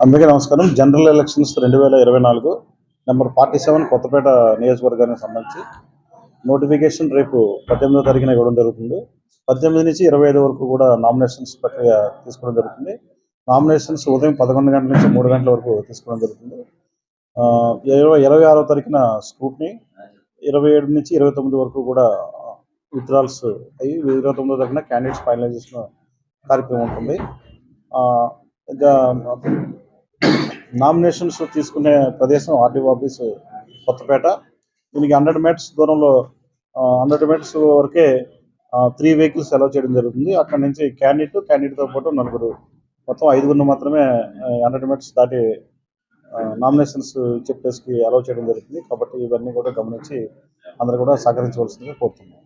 అందరికీ నమస్కారం. General elections రెండు వేల ఇరవై నాలుగు నెంబర్ ఫార్టీ సెవెన్ కొత్తపేట నియోజకవర్గానికి సంబంధించి నోటిఫికేషన్ రేపు పద్దెనిమిదో తారీఖున ఇవ్వడం జరుగుతుంది. పద్దెనిమిది నుంచి ఇరవై ఐదు వరకు కూడా నామినేషన్స్ ప్రక్రియ తీసుకోవడం జరుగుతుంది. నామినేషన్స్ ఉదయం పదకొండు గంటల నుంచి మూడు గంటల వరకు తీసుకోవడం జరుగుతుంది. ఆ, ఇరవై ఇరవై ఆరో తారీఖున స్క్రూట్ని ఇరవై ఏడు నుంచి ఇరవై తొమ్మిది వరకు కూడా విత్డ్రాల్స్ అయ్యి ఇరవై తొమ్మిదో తారీఖున క్యాండిడేట్స్ ఫైనలైజేషన్ కార్యక్రమం ఉంటుంది. ఆ, ఇంకా నామినేషన్స్ తీసుకునే ప్రదేశం ఆర్డీఓ ఆఫీస్ కొత్తపేట. దీనికి హండ్రెడ్ మీటర్స్ దూరంలో హండ్రెడ్ మీటర్స్ వరకే త్రీ వెహికల్స్ అలౌ చేయడం జరుగుతుంది. అక్కడ నుంచి క్యాండిడేట్ క్యాండిడేట్తో పాటు నలుగురు మొత్తం ఐదుగురిని మాత్రమే హండ్రెడ్ మీటర్స్ దాటి నామినేషన్స్ ఇచ్చే ప్లేస్కి అలౌ చేయడం జరుగుతుంది. కాబట్టి ఇవన్నీ కూడా గమనించి అందరూ కూడా సహకరించవలసిందిగా కోరుతున్నాం.